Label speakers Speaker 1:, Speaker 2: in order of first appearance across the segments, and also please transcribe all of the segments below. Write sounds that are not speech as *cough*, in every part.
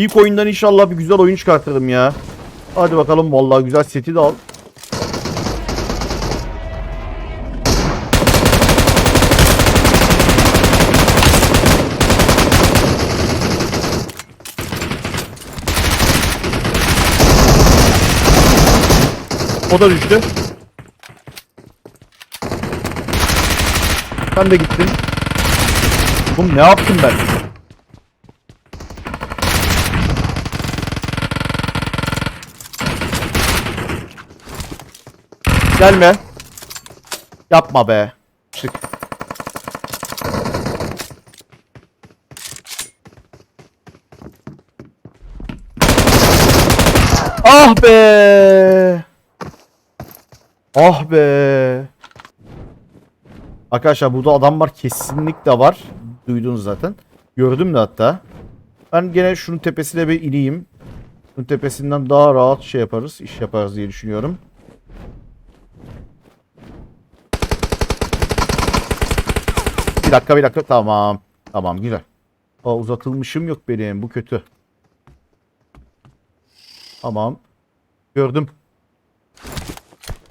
Speaker 1: İlk oyundan inşallah bir güzel oyun çıkartırım ya. Hadi bakalım vallahi güzel seti de al. O da düştü. Sen de gittin. Oğlum ne yaptım ben? Gelme. Yapma be. Çık. Ah be. Ah be. Arkadaşlar burada adam var kesinlikle var. Duydunuz zaten. Gördüm de hatta. Ben gene şunun tepesine bir ineyim. Şunun tepesinden daha rahat şey yaparız. iş yaparız diye düşünüyorum. Bir dakika bir dakika tamam. Tamam güzel. Aa, uzatılmışım yok benim bu kötü. Tamam. Gördüm.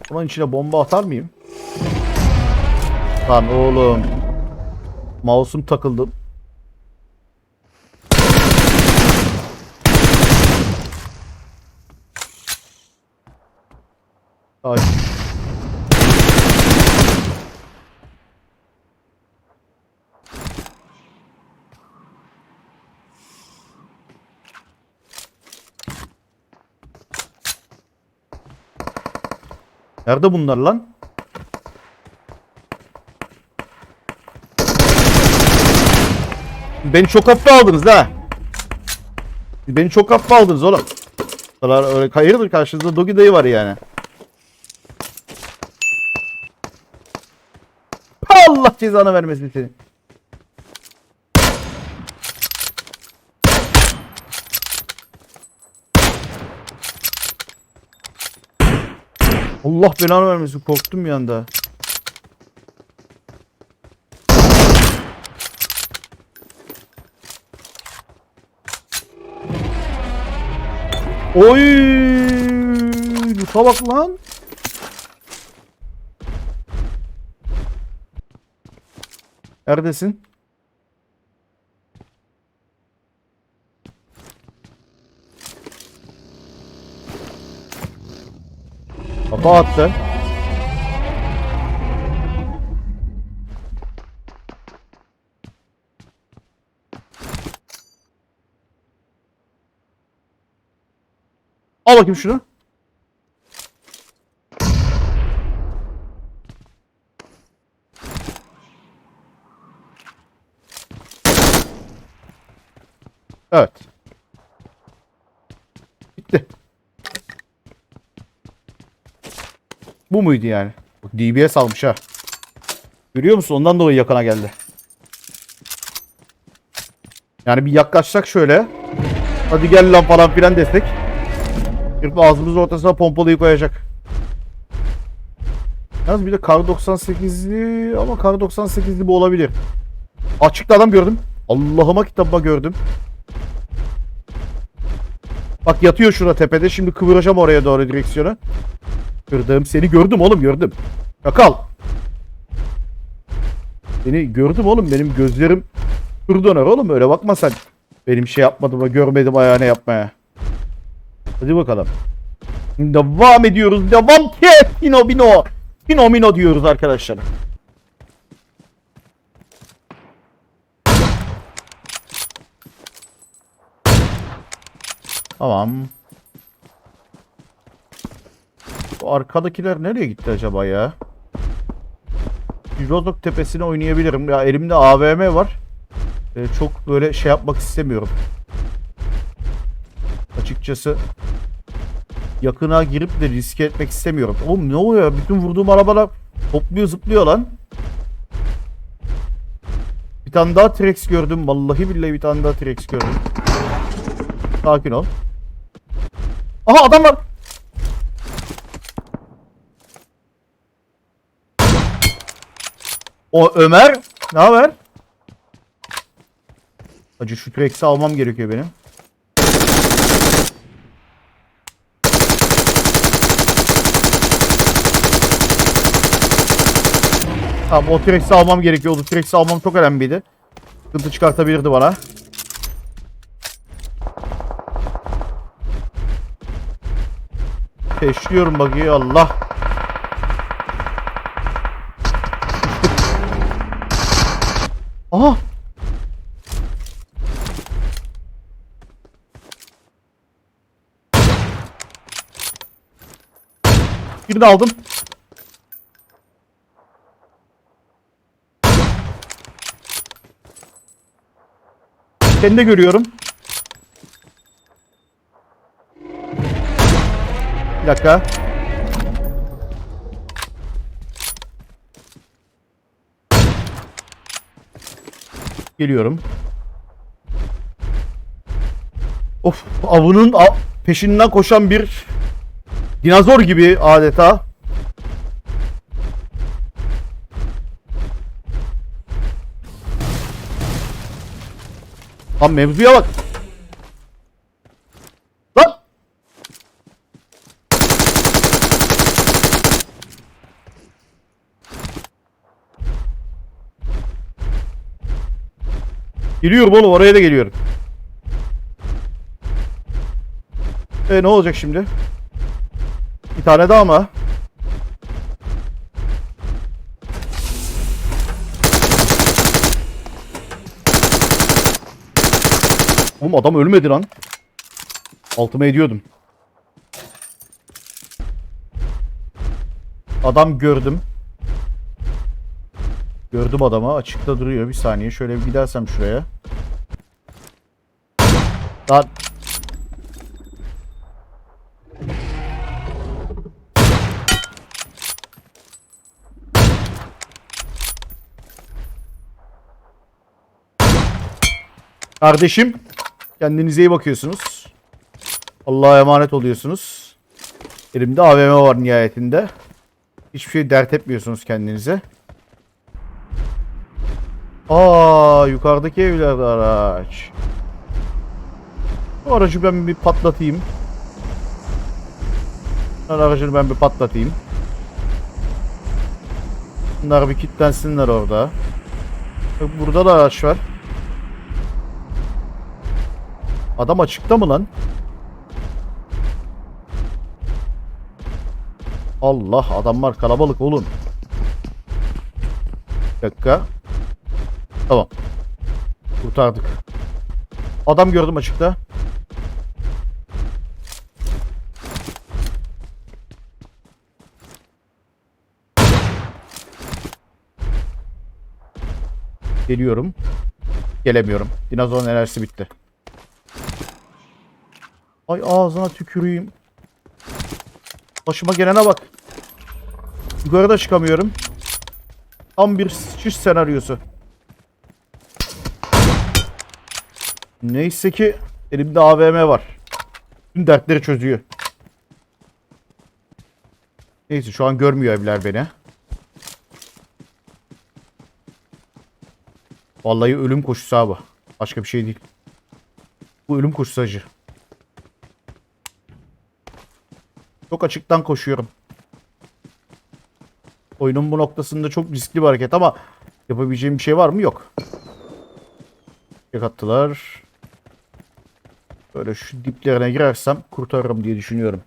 Speaker 1: Bunun içine bomba atar mıyım? Lan oğlum. Mouse'um takıldı. Ay. Nerede bunlar lan? Beni çok hafife aldınız ha. Beni çok hafife aldınız oğlum. Öyle hayırdır karşınızda Dogi dayı var yani. Allah cezanı vermesin seni. Allah belanı vermesin korktum bir anda. Oy! Luta bak lan. Neredesin? Kafa attı. Al bakayım şunu. Evet. Bitti. Bu muydu yani? Bak DBS almış ha. Görüyor musun? Ondan dolayı yakına geldi. Yani bir yaklaşsak şöyle. Hadi gel lan falan filan desek. Herif ağzımızın ortasına pompalıyı koyacak. Yalnız bir de kar 98'li ama kar 98'li bu olabilir. Açıkta adam gördüm. Allah'ıma kitabıma gördüm. Bak yatıyor şurada tepede. Şimdi kıvıracağım oraya doğru direksiyonu. Kırdım. Seni gördüm oğlum gördüm. Yakal. Seni gördüm oğlum. Benim gözlerim kır döner oğlum. Öyle bakma sen. Benim şey yapmadım görmedim ayağına yapmaya. Hadi bakalım. Devam ediyoruz. Devam ki. Pino Bino. Pino Mino diyoruz arkadaşlar. Tamam. Bu arkadakiler nereye gitti acaba ya? Rozok tepesine oynayabilirim. Ya elimde AVM var. Ee, çok böyle şey yapmak istemiyorum. Açıkçası yakına girip de riske etmek istemiyorum. Oğlum ne oluyor? Bütün vurduğum arabalar hopluyor zıplıyor lan. Bir tane daha T-Rex gördüm. Vallahi billahi bir tane daha T-Rex gördüm. Sakin ol. Aha adam var. O Ömer ne haber? Acı şu T-Rex'i almam gerekiyor benim. Tamam o T-Rex'i almam gerekiyordu. T-Rex'i almam çok önemliydi. Sıkıntı çıkartabilirdi bana. Peşliyorum bakıyor Allah. Aha. Birini aldım. Seni de görüyorum. Bir dakika. Geliyorum. Of avının a- peşinden koşan bir dinozor gibi adeta. Lan mevzuya bak. Lan. Geliyorum oğlum oraya da geliyorum. E ne olacak şimdi? Bir tane daha mı? Oğlum adam ölmedi lan. Altıma ediyordum. Adam gördüm. Gördüm adamı. Açıkta duruyor. Bir saniye. Şöyle bir gidersem şuraya. Lan. Kardeşim. Kendinize iyi bakıyorsunuz. Allah'a emanet oluyorsunuz. Elimde AVM var nihayetinde. Hiçbir şey dert etmiyorsunuz kendinize. Aa yukarıdaki evlerde araç. Bu aracı ben bir patlatayım. Aracını ben bir patlatayım. Bunlar bir kilitlensinler orada. Burada da araç var. Adam açıkta mı lan? Allah adamlar kalabalık oğlum. Bir dakika. Tamam. Kurtardık. Adam gördüm açıkta. Geliyorum. Gelemiyorum. Dinozorun enerjisi bitti. Ay ağzına tüküreyim. Başıma gelene bak. Yukarıda çıkamıyorum. Tam bir şiş senaryosu. Neyse ki elimde AVM var. Tüm dertleri çözüyor. Neyse şu an görmüyor evler beni. Vallahi ölüm koşusu abi. Başka bir şey değil. Bu ölüm koşusu acı. Çok açıktan koşuyorum. Oyunun bu noktasında çok riskli bir hareket ama yapabileceğim bir şey var mı? Yok. Tek attılar. Böyle şu diplerine girersem kurtarırım diye düşünüyorum.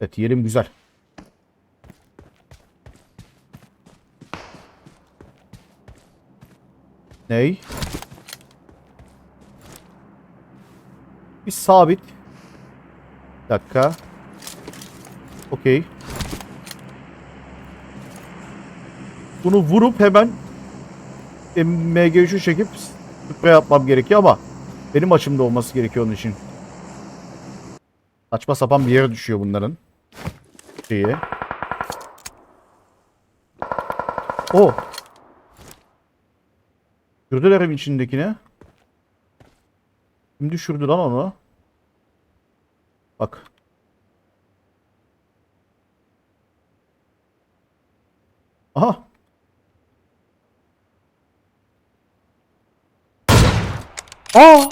Speaker 1: Evet yerim güzel. Ney? Bir sabit. Bir dakika. Okey. Bunu vurup hemen MG3'ü çekip sprey yapmam gerekiyor ama benim açımda olması gerekiyor onun için. Saçma sapan bir yere düşüyor bunların. Şeyi. O. Düşürdüler evin içindekini. Kim düşürdü lan onu? Bak. Aha. Aa!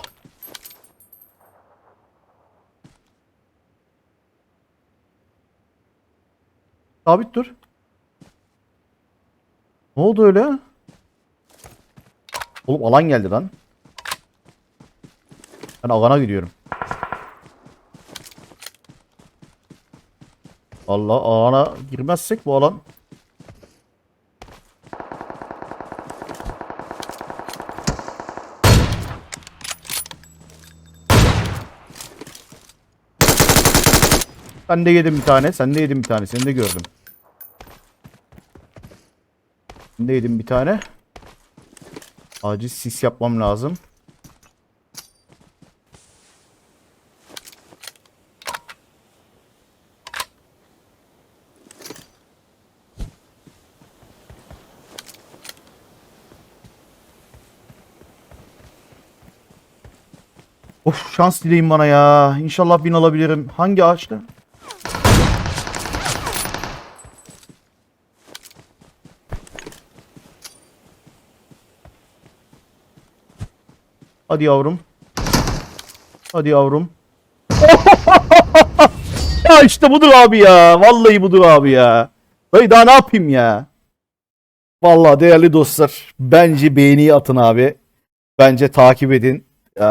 Speaker 1: Sabit dur. Ne oldu öyle? Oğlum alan geldi lan. Ben alana gidiyorum. Allah alana girmezsek bu alan Ben de yedim bir tane. Sen de yedin bir tane. Seni de gördüm. Ben de yedim bir tane. Acil sis yapmam lazım. Of şans dileyin bana ya. İnşallah bin alabilirim. Hangi ağaçta? Hadi yavrum. Hadi yavrum. *laughs* ya işte budur abi ya. Vallahi budur abi ya. Dayı daha ne yapayım ya? Vallahi değerli dostlar. Bence beğeni atın abi. Bence takip edin. Ee,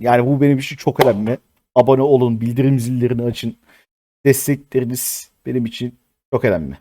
Speaker 1: yani bu benim için çok önemli. Abone olun, bildirim zillerini açın. Destekleriniz benim için çok önemli.